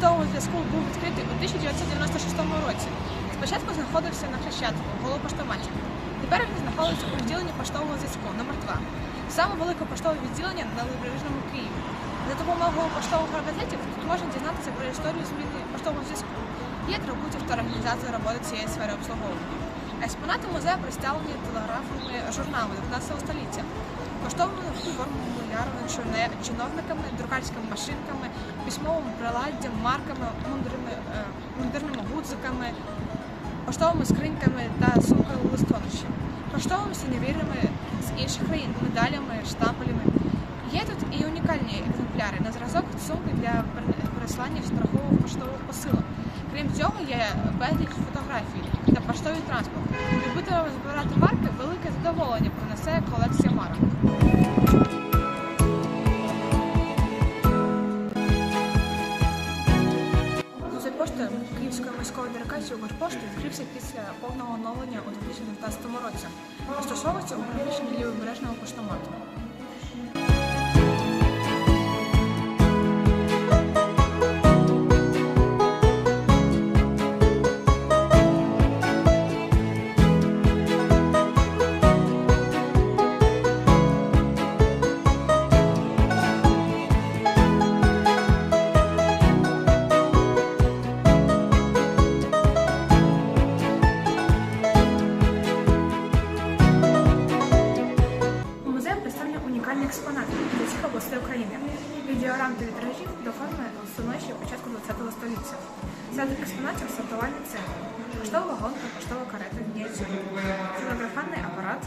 Поштового зв'язку був відкритий у 1996 році. Спочатку знаходився на Хрещатику, головпоштоматі. Тепер він знаходиться у відділенні поштового зв'язку номер 2 Саме велике поштове відділення на Лівобережному Києві. За допомогою поштових газетів тут можна дізнатися про історію зміни поштового зв'язку і атрибутів та організації роботи цієї сфери обслуговування. Експонати музею представлені телеграфними журналами 19 століття, поштовими формулярами, чорне- чиновниками, друкарськими машинками, письмовим приладдям, марками, е, мундирними гудзиками, поштовими скриньками та сумкою листонищем, поштовими синевірами з інших країн, медалями, штампелями. Є тут і унікальні екземпляри на зразок сумки для пере- переслання страхових поштових посилок. Крім цього, є безліч фотографій та поштовий транспорт. Любителям збирати марки велике задоволення принесе колекція марок. Музей пошти Київської міської делегації Укрпошти відкрився після повного оновлення у 2019 році. Розташовується у приміщенні лівобережного поштомату. Унікальні експонати з усіх областей України. Від діорам та вітражів початку ХХ століття. Серед експонатів сортувальний центр, поштова гонка, поштова карета, мініатюри, телеграфальний апарат.